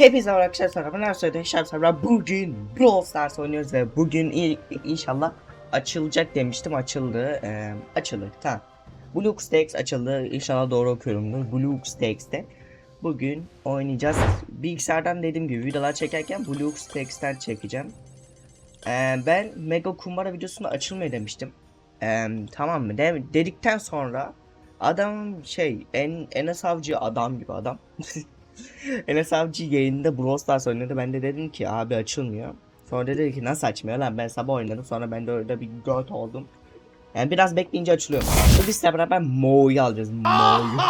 Hepinize merhaba arkadaşlar. Ben Ersoy Deşer Sabra. Bugün Brawl Stars oynuyoruz ve bugün i- inşallah açılacak demiştim. Açıldı. Ee, açıldı. Tamam. Blue Stacks açıldı. İnşallah doğru okuyorumdur. Blue Stacks'te. Bugün oynayacağız. Bilgisayardan dediğim gibi videolar çekerken Blue Stacks'ten çekeceğim. Ee, ben Mega Kumbara videosunda açılmıyor demiştim. Ee, tamam mı? De- dedikten sonra adam şey en Enes Avcı adam gibi adam. Enes Avcı yayında Brawl Stars oynadı. Ben de dedim ki abi açılmıyor. Sonra dedi ki nasıl açmıyor lan ben sabah oynadım. Sonra ben de öyle bir göt oldum. Yani biraz bekleyince açılıyor. Bugün biz beraber Mo'yu alacağız. Mo'yu.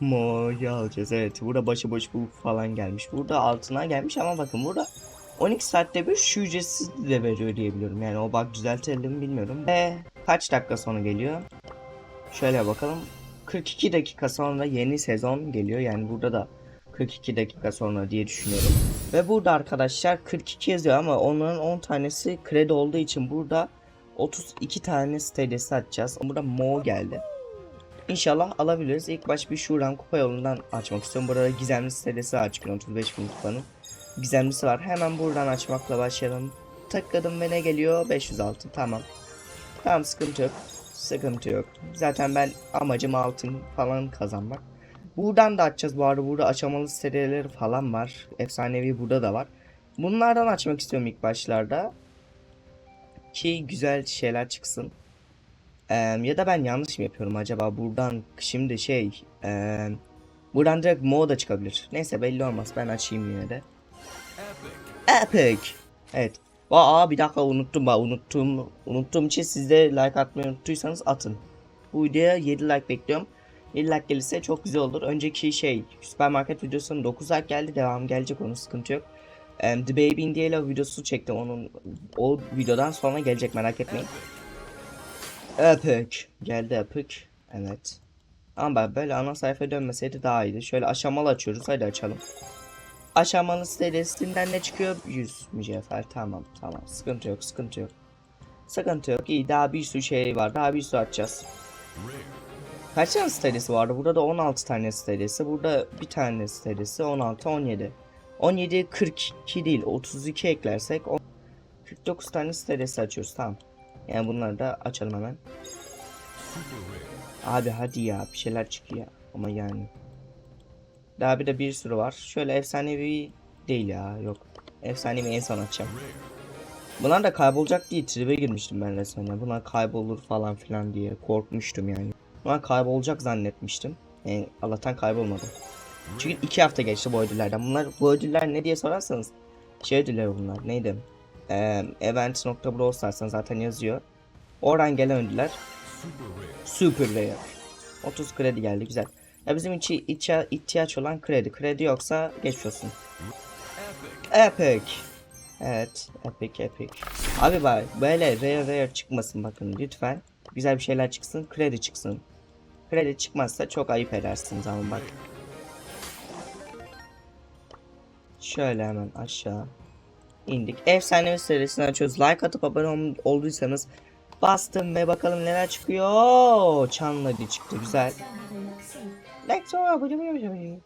Mo'yu alacağız evet. Burada başıboş bu falan gelmiş. Burada altına gelmiş ama bakın burada 12 saatte bir şu ücretsiz de veriyor diye biliyorum. Yani o bak düzeltelim bilmiyorum. Ve kaç dakika sonra geliyor? Şöyle bakalım. 42 dakika sonra yeni sezon geliyor. Yani burada da 42 dakika sonra diye düşünüyorum. Ve burada arkadaşlar 42 yazıyor ama onların 10 tanesi kredi olduğu için burada 32 tane sitesi açacağız. Burada Mo geldi. İnşallah alabiliriz. İlk baş bir şuradan kupa yolundan açmak istiyorum. Burada gizemli sitesi var çıkıyor 35 bin kupanın. Gizemlisi var. Hemen buradan açmakla başlayalım. Tıkladım ve ne geliyor? 506 tamam. Tamam sıkıntı yok. Sıkıntı yok. Zaten ben amacım altın falan kazanmak. Buradan da açacağız bu arada. Burada aşamalı serileri falan var. Efsanevi burada da var. Bunlardan açmak istiyorum ilk başlarda. Ki güzel şeyler çıksın. Ee, ya da ben yanlış mı yapıyorum acaba? Buradan şimdi şey... ee, buradan direkt Mo da çıkabilir. Neyse belli olmaz. Ben açayım yine de. Epic. Evet. Aa bir dakika unuttum bak unuttum. Unuttuğum için siz de like atmayı unuttuysanız atın. Bu videoya 7 like bekliyorum. 7 like gelirse çok güzel olur. Önceki şey süpermarket videosunun 9 like geldi. Devam gelecek onun sıkıntı yok. Em, The Baby in the Yellow videosu çektim onun o videodan sonra gelecek merak etmeyin. Epic. Geldi Epic. Evet. Ama böyle ana sayfaya dönmeseydi daha iyiydi. Şöyle aşamalı açıyoruz. Hadi açalım. Aşamalı sitesinden ne çıkıyor? 100 mücevher. Tamam tamam. Sıkıntı yok sıkıntı yok. Sıkıntı yok. İyi daha bir sürü şey var. Daha bir sürü açacağız. Kaç tane sitesi vardı? Burada da 16 tane sitesi. Burada bir tane sitesi 16 17. 17 42 değil 32 eklersek on- 49 tane sitesi açıyoruz. Tamam. Yani bunları da açalım hemen. Abi hadi ya bir şeyler çıkıyor ama yani. Daha bir de bir sürü var. Şöyle efsanevi değil ya yok. Efsanevi en son açacağım. Bunlar da kaybolacak diye tribe girmiştim ben resmen ya. Bunlar kaybolur falan filan diye korkmuştum yani. Bunlar kaybolacak zannetmiştim. Yani Allah'tan kaybolmadı. Çünkü iki hafta geçti bu ödüllerden. Bunlar bu ödüller ne diye sorarsanız şey ödülleri bunlar neydi? Ee, event.browstars'tan zaten yazıyor. Oradan gelen ödüller Super Rare. 30 kredi geldi güzel. Ya bizim için ihtiya- ihtiyaç olan kredi. Kredi yoksa geçmiş olsun. Epic. Evet, epic epic. Abi bak böyle rare rare çıkmasın bakın lütfen. Güzel bir şeyler çıksın, kredi çıksın. Kredi çıkmazsa çok ayıp edersiniz ama bak. Şöyle hemen aşağı indik. Efsanevi serisini açıyoruz. Like atıp abone ol- olduysanız bastım ve bakalım neler çıkıyor. Çanladı çıktı güzel. Let's go.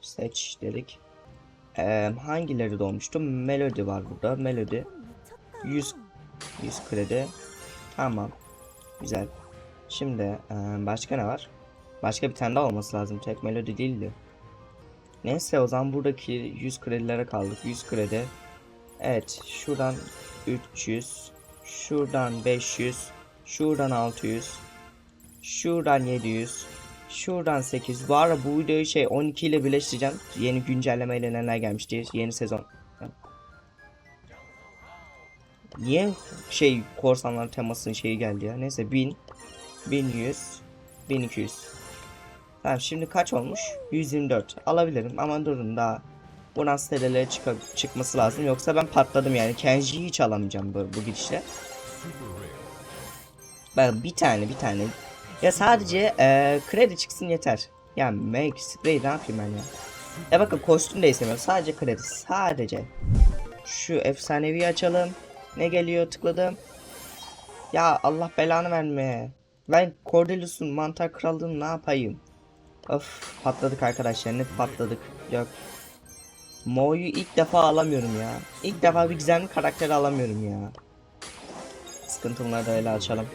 Seç dedik. Ee, hangileri dolmuştu? Melody var burada. Melody. 100 100 kredi. Tamam. Güzel. Şimdi başka ne var? Başka bir tane daha olması lazım. Tek Melody değildi. Neyse o zaman buradaki 100 kredilere kaldık. 100 kredi. Evet şuradan 300. Şuradan 500. Şuradan 600. Şuradan 700. Şuradan 8. Bu ara bu videoyu şey 12 ile birleştireceğim. Yeni güncellemeyle neler gelmiş diye yeni sezon. Niye şey korsanlar temasının şeyi geldi ya? Neyse 1000 1100 1200. Tamam şimdi kaç olmuş? 124. Alabilirim ama durun daha. Buradan sitelere çıka- çıkması lazım. Yoksa ben patladım yani. Kenji'yi hiç alamayacağım bu, bu gidişle. Ben bir tane bir tane. Ya sadece eee, kredi çıksın yeter. Ya make spray ne yapayım ben ya. Ya bakın kostüm de istemiyorum. Sadece kredi. Sadece. Şu efsanevi açalım. Ne geliyor tıkladım. Ya Allah belanı verme. Ben Cordelius'un mantar krallığını ne yapayım? Of patladık arkadaşlar net patladık. Yok. Mo'yu ilk defa alamıyorum ya. İlk defa bir gizemli karakteri alamıyorum ya. Sıkıntı bunları da öyle açalım.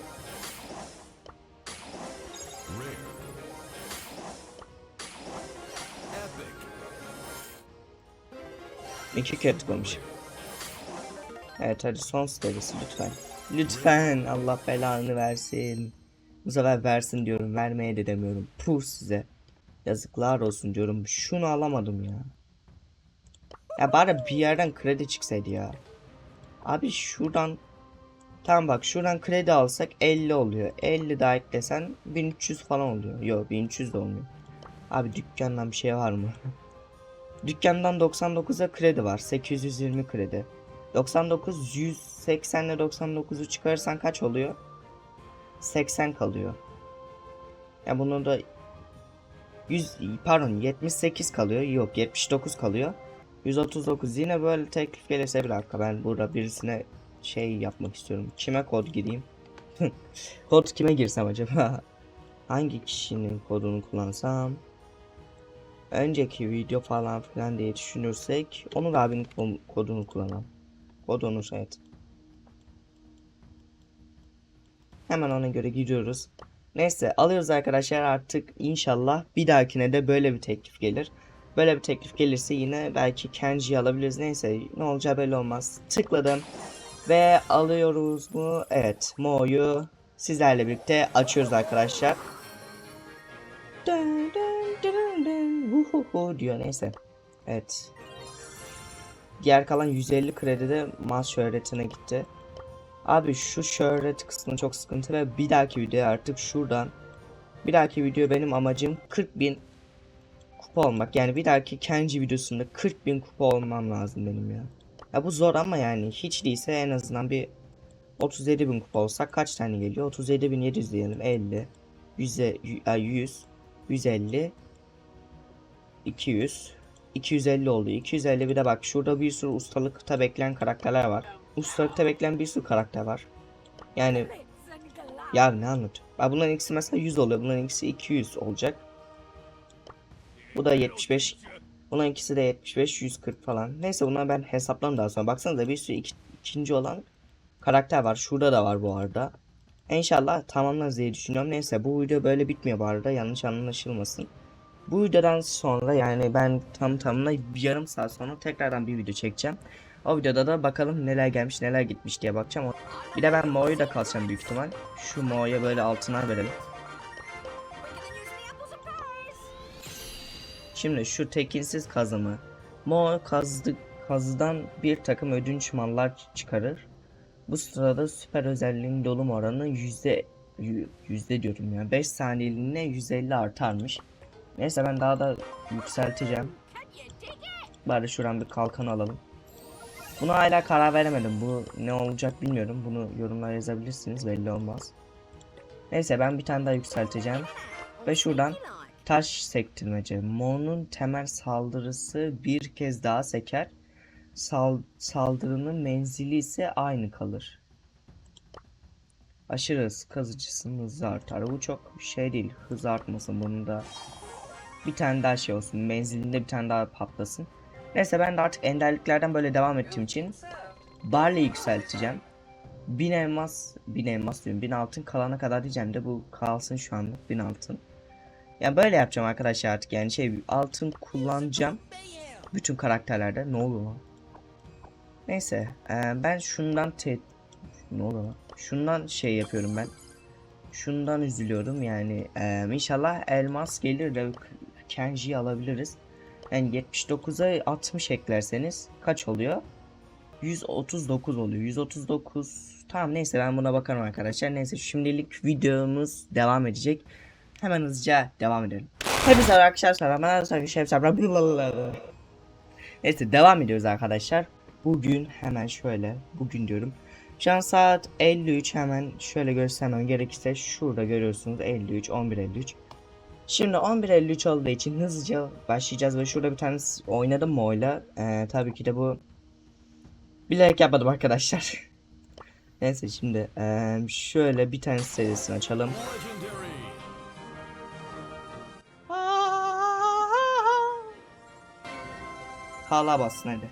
İki kere tıklamışım. Evet hadi son sitesi lütfen. Lütfen Allah belanı versin. Bu sefer versin diyorum. Vermeye de demiyorum. Puh size. Yazıklar olsun diyorum. Şunu alamadım ya. Ya bari bir yerden kredi çıksaydı ya. Abi şuradan Tamam bak şuradan kredi alsak 50 oluyor. 50 daha eklesen 1300 falan oluyor. Yok 1300 de olmuyor. Abi dükkandan bir şey var mı? Dükkandan 99'a kredi var. 820 kredi. 99 180 ile 99'u çıkarırsan kaç oluyor? 80 kalıyor. Ya bunu da 100 pardon 78 kalıyor. Yok 79 kalıyor. 139 yine böyle teklif gelirse bir dakika ben burada birisine şey yapmak istiyorum. Kime kod gireyim? kod kime girsem acaba? Hangi kişinin kodunu kullansam? Önceki video falan filan diye düşünürsek Onur abinin ko- kodunu kullanalım. Kod Onur evet. Hemen ona göre gidiyoruz. Neyse alıyoruz arkadaşlar artık inşallah bir dahakine de böyle bir teklif gelir. Böyle bir teklif gelirse yine belki Kenji'yi alabiliriz. Neyse ne olacağı belli olmaz. Tıkladım. Ve alıyoruz mu? Evet Mo'yu sizlerle birlikte açıyoruz arkadaşlar. Dın dın Vuhuhu diyor neyse. Evet. Diğer kalan 150 kredi de mas şöhretine gitti. Abi şu şöhret kısmı çok sıkıntı ve bir dahaki video artık şuradan bir dahaki video benim amacım 40.000 kupa olmak. Yani bir dahaki Kenji videosunda 40.000 kupa olmam lazım benim ya. Ya bu zor ama yani hiç değilse en azından bir 37.000 kupa olsak kaç tane geliyor? 37.700 diyelim 50 100 100 150 200 250 oldu. 250 bir de bak şurada bir sürü ustalıkta bekleyen karakterler var. Ustalıkta bekleyen bir sürü karakter var. Yani ya ne anlatıyor? Ya bunların ikisi mesela 100 oluyor. Bunların ikisi 200 olacak. Bu da 75. Bunların ikisi de 75 140 falan. Neyse bunları ben hesaplarım daha sonra. Baksanıza bir sürü iki- ikinci olan karakter var. Şurada da var bu arada. İnşallah tamamlarız diye düşünüyorum. Neyse bu video böyle bitmiyor bu arada. Yanlış anlaşılmasın. Bu videodan sonra yani ben tam tamına bir yarım saat sonra tekrardan bir video çekeceğim. O videoda da bakalım neler gelmiş neler gitmiş diye bakacağım. Bir de ben Mo'yu da kalacağım büyük ihtimal. Şu Mo'ya böyle altına verelim. Şimdi şu tekinsiz kazımı. Mo kazdı, kazıdan bir takım ödünç mallar çıkarır. Bu sırada süper özelliğin dolum oranı yüzde yü- yüzde diyorum ya 5 saniyeliğine 150 artarmış. Neyse ben daha da yükselteceğim. Bari şuradan bir kalkan alalım. Buna hala karar veremedim. Bu ne olacak bilmiyorum. Bunu yorumlara yazabilirsiniz. Belli olmaz. Neyse ben bir tane daha yükselteceğim. Ve şuradan taş sektirmece. Mo'nun temel saldırısı bir kez daha seker. Sal saldırının menzili ise aynı kalır. Aşırı hız kazıcısının hızı artar. Bu çok şey değil. Hız artmasın bunun da. Bir tane daha şey olsun. Menzilinde bir tane daha patlasın. Neyse ben de artık enderliklerden böyle devam ettiğim için Barley yükselteceğim. 1000 elmas, 1000 elmas diyorum. 1000 altın kalana kadar diyeceğim de bu kalsın şu anlık 1000 altın. Yani böyle yapacağım arkadaşlar artık yani şey altın kullanacağım. Bütün karakterlerde ne olur lan? Neyse eee, ben şundan te ne olur lan? Şundan şey yapıyorum ben. Şundan üzülüyorum yani eee, inşallah elmas gelir de Kenji'yi alabiliriz. Yani 79'a 60 eklerseniz kaç oluyor? 139 oluyor. 139. Tamam neyse ben buna bakarım arkadaşlar. Neyse şimdilik videomuz devam edecek. Hemen hızlıca devam edelim. Hepinize arkadaşlar selamlar. Ben Şef. Neyse devam ediyoruz arkadaşlar. Bugün hemen şöyle. Bugün diyorum. Şu an saat 53 hemen şöyle göstermem gerekirse şurada görüyorsunuz 53 11.53 Şimdi 11.53 olduğu için hızlıca başlayacağız ve şurada bir tane oynadım Mo'yla. Ee, tabii ki de bu bilerek yapmadım arkadaşlar. Neyse şimdi ee, şöyle bir tane serisini açalım. Tağla bassın hadi.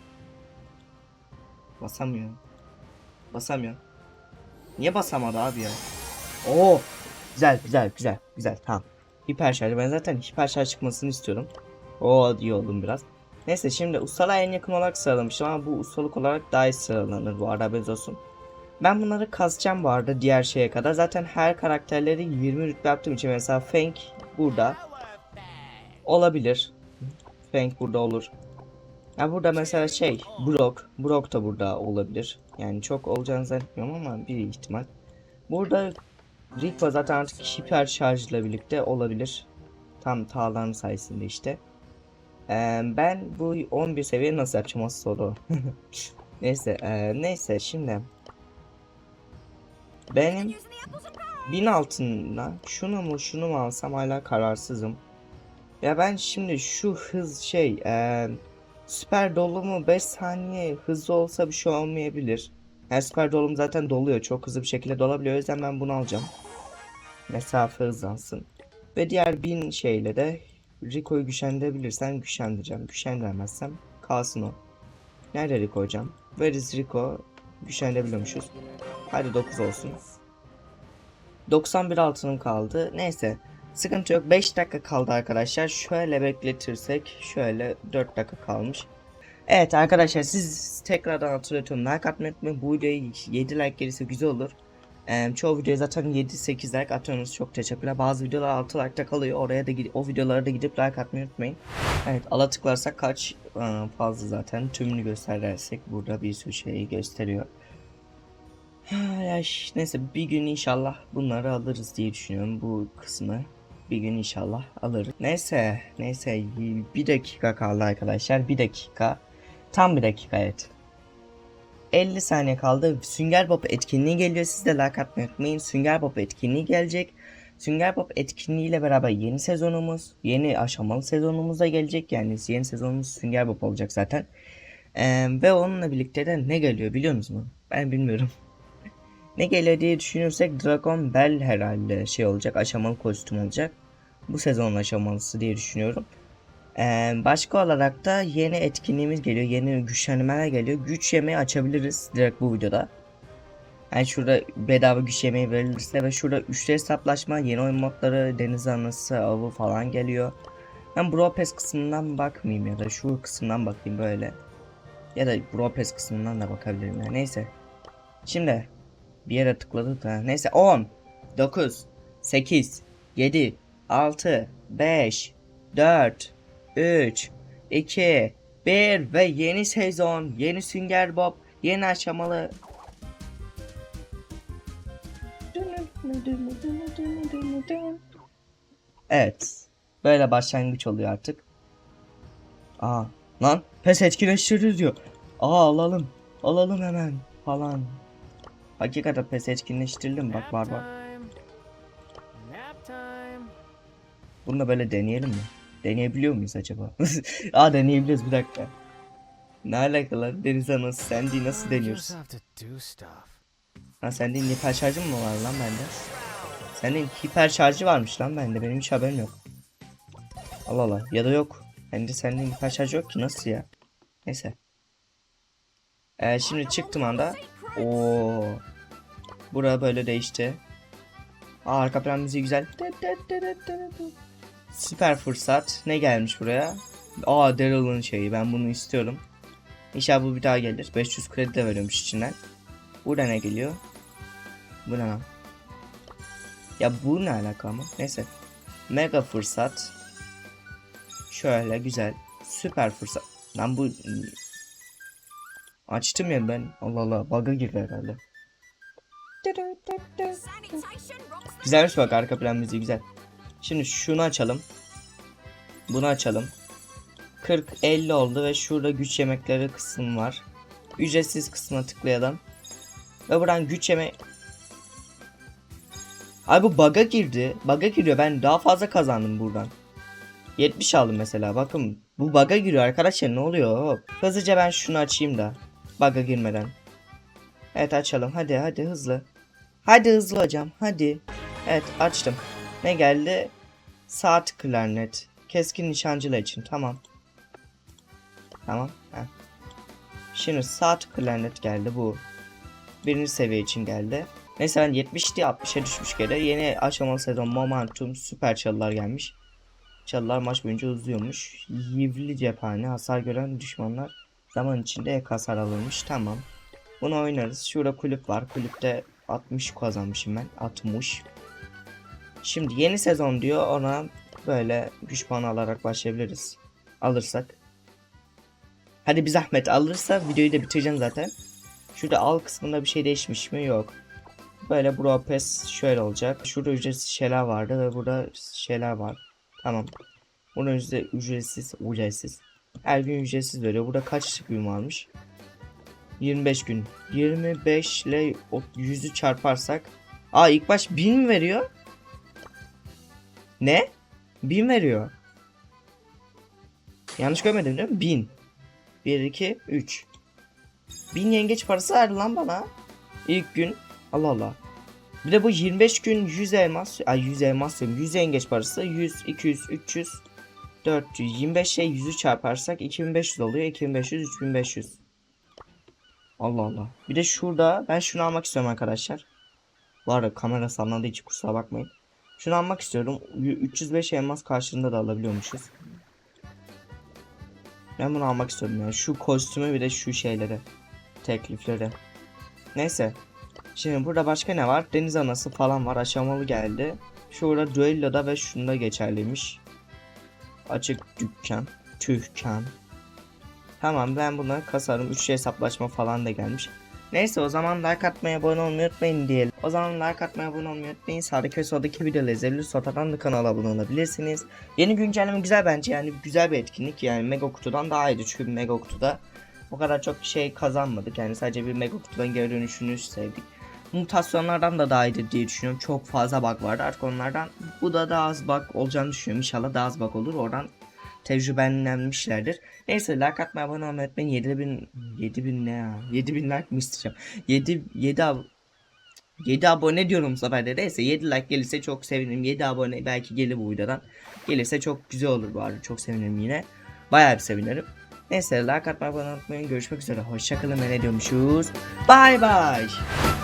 Basamıyor. Basamıyor. Niye basamadı abi ya? Oo. Güzel güzel güzel güzel tamam. Hiper şarj. Ben zaten hiper şarj çıkmasını istiyorum. Oo iyi oldum biraz. Neyse şimdi ustalığa en yakın olarak sıralamıştım ama bu ustalık olarak daha iyi sıralanır bu arada haberiniz olsun. Ben bunları kazacağım bu arada diğer şeye kadar. Zaten her karakterleri 20 rütbe yaptığım için mesela Fang burada olabilir. Fang burada olur. Ya burada mesela şey Brock, Brock da burada olabilir. Yani çok olacağını zannetmiyorum ama bir ihtimal. Burada Rico zaten artık hiper şarjla birlikte olabilir. Tam tağların sayesinde işte. Ee, ben bu 11 seviye nasıl yapacağım asıl soru. neyse, e, neyse şimdi benim bin altına şunu mu şunu mu alsam hala kararsızım. Ya ben şimdi şu hız şey e, süper dolu mu 5 saniye hızlı olsa bir şey olmayabilir. Yani süper dolum zaten doluyor. Çok hızlı bir şekilde dolabiliyor. O yüzden ben bunu alacağım. Mesafe hızlansın. Ve diğer bin şeyle de Rico'yu güçlendirebilirsem güçlendireceğim. Güçlendiremezsem kalsın o. Nerede Rico hocam? Where is Rico? Güçlendirebiliyormuşuz. Hadi 9 olsun. 91 altınım kaldı. Neyse. Sıkıntı yok. 5 dakika kaldı arkadaşlar. Şöyle bekletirsek. Şöyle 4 dakika kalmış. Evet arkadaşlar siz tekrardan hatırlatıyorum. Like atmayı unutmayın. Bu videoya 7 like gelirse güzel olur. Çoğu videoya zaten 7-8 like atıyorsunuz. Çok teşekkürler. Bazı videolar 6 like'ta kalıyor. Oraya da o videolara da gidip like atmayı unutmayın. Evet ala tıklarsak kaç fazla zaten. Tümünü gösterersek burada bir sürü şeyi gösteriyor. Ay, neyse bir gün inşallah bunları alırız diye düşünüyorum bu kısmı. Bir gün inşallah alırız. Neyse neyse bir dakika kaldı arkadaşlar. Bir dakika. Tam bir dakika evet. 50 saniye kaldı. Sünger Bob etkinliği geliyor. Siz de like atmayı unutmayın. Sünger Bob etkinliği gelecek. Sünger Bob etkinliğiyle beraber yeni sezonumuz, yeni aşamalı sezonumuz da gelecek. Yani yeni sezonumuz Sünger Bob olacak zaten. Ee, ve onunla birlikte de ne geliyor biliyor musunuz? Ben bilmiyorum. ne geliyor diye düşünürsek Dragon Bell herhalde şey olacak. Aşamalı kostüm olacak. Bu sezonun aşamalısı diye düşünüyorum. Ee, başka olarak da yeni etkinliğimiz geliyor. Yeni güçlenmeler geliyor. Güç yemeği açabiliriz direkt bu videoda. Yani şurada bedava güç yemeği verilirse ve şurada üçlü hesaplaşma, yeni oyun modları, deniz anası, avı falan geliyor. Ben Bro Pass kısmından bakmayayım ya da şu kısımdan bakayım böyle. Ya da Bro Pass kısmından da bakabilirim ya. Neyse. Şimdi bir yere tıkladık da. Neyse 10, 9, 8, 7, 6, 5, 4, 3, 2, 1 ve yeni sezon, yeni Sünger Bob, yeni aşamalı. Evet. Böyle başlangıç oluyor artık. Aa lan pes etkinleştirdi diyor. Aa alalım. Alalım hemen falan. Hakikaten pes etkinleştirdim bak var bak. Bunu da böyle deneyelim mi? Deneyebiliyor muyuz acaba? Aa deneyebiliriz bir dakika. Ne alaka lan? Deniz sen değil nasıl deniyoruz? Ha sende hiper şarjı mı var lan bende? Senin hiper şarjı varmış lan bende benim hiç haberim yok. Allah Allah ya da yok. Bende senin hiper şarjı yok ki nasıl ya? Neyse. Ee, şimdi çıktım anda. Oo. Bura böyle değişti. Aa, arka plan müziği güzel. Süper fırsat. Ne gelmiş buraya? Aa Daryl'ın şeyi. Ben bunu istiyorum. İnşallah bu bir daha gelir. 500 kredi de veriyormuş içinden. Burada ne geliyor? Bu ne lan? Ya bu ne alaka ama? Neyse. Mega fırsat. Şöyle güzel. Süper fırsat. Lan bu... Açtım ya ben. Allah Allah. Bug'a girdi herhalde. Güzelmiş bak arka plan müziği güzel. Şimdi şunu açalım. Bunu açalım. 40-50 oldu ve şurada güç yemekleri kısım var. Ücretsiz kısmına tıklayalım. Ve buradan güç yeme... Ay bu bug'a girdi. Bug'a giriyor. Ben daha fazla kazandım buradan. 70 aldım mesela. Bakın bu bug'a giriyor arkadaşlar. Ne oluyor? Hızlıca ben şunu açayım da. Bug'a girmeden. Evet açalım. Hadi hadi hızlı. Hadi hızlı hocam. Hadi. Evet açtım. Ne geldi? Saat klarnet. Keskin nişancılar için. Tamam. Tamam. Heh. Şimdi saat planet geldi bu. Birinci seviye için geldi. Neyse ben 70 diye 60'a düşmüş kere. Yeni aşamalı sezon momentum süper çalılar gelmiş. Çalılar maç boyunca uzuyormuş. Yivli cephane hasar gören düşmanlar zaman içinde ek hasar alınmış. Tamam. Bunu oynarız. Şurada kulüp var. Kulüpte 60 kazanmışım ben. 60. Şimdi yeni sezon diyor. Ona böyle güç puanı alarak başlayabiliriz. Alırsak. Hadi bir zahmet alırsa videoyu da bitireceğim zaten. Şurada al kısmında bir şey değişmiş mi? Yok. Böyle Bro Pass şöyle olacak. Şurada ücretsiz şeyler vardı ve burada şeyler var. Tamam. Bunun ücretsiz, ücretsiz, ücretsiz. Her gün ücretsiz veriyor. Burada kaç gün varmış? 25 gün. 25 ile o 100'ü çarparsak. Aa ilk baş 1000 mi veriyor? Ne? 1000 veriyor. Yanlış görmedim değil mi? 1000. 1, 2, 3. 1000 yengeç parası verdi lan bana. İlk gün. Allah Allah. Bir de bu 25 gün 100 elmas. Ay 100 elmas diyorum. 100 yengeç parası. 100, 200, 300, 400. 25 şey 100'ü çarparsak 2500 oluyor. 2500, 3500. Allah Allah. Bir de şurada ben şunu almak istiyorum arkadaşlar. Bu arada kamera salladığı için kusura bakmayın. Şunu almak istiyorum. 305 elmas karşılığında da alabiliyormuşuz. Ben bunu almak istiyorum yani. Şu kostümü bir de şu şeyleri. Teklifleri. Neyse. Şimdi burada başka ne var? Deniz anası falan var. Aşamalı geldi. Şurada düelloda ve şunda geçerliymiş. Açık dükkan. Tühkan. Tamam ben buna kasarım. Üçlü hesaplaşma falan da gelmiş. Neyse o zaman like atmayı abone olmayı unutmayın diyelim. O zaman like atmayı abone olmayı unutmayın. Sağdaki ve soldaki videoları izleyebilir. Sotadan da kanala abone olabilirsiniz. Yeni güncelleme güzel bence yani güzel bir etkinlik. Yani mega kutudan daha iyiydi çünkü mega kutuda o kadar çok şey kazanmadık. Yani sadece bir mega kutudan geri dönüşünü sevdik. Mutasyonlardan da daha iyiydi diye düşünüyorum. Çok fazla bug vardı artık onlardan. Bu da daha az bug olacağını düşünüyorum. İnşallah daha az bug olur. Oradan tecrübelenmişlerdir. Neyse like atmayı abone olmayı unutmayın. 7000 7000 ne ya? 7000 like mi isteyeceğim? 7 7 ab 7 abone diyorum bu. Neyse 7 like gelirse çok sevinirim. 7 abone belki gelir bu videodan. Gelirse çok güzel olur bu arada. Çok sevinirim yine. Bayağı bir sevinirim. Neyse like atmayı abone olmayı unutmayın. Görüşmek üzere. Hoşçakalın ne diyormuşuz? Bye bye.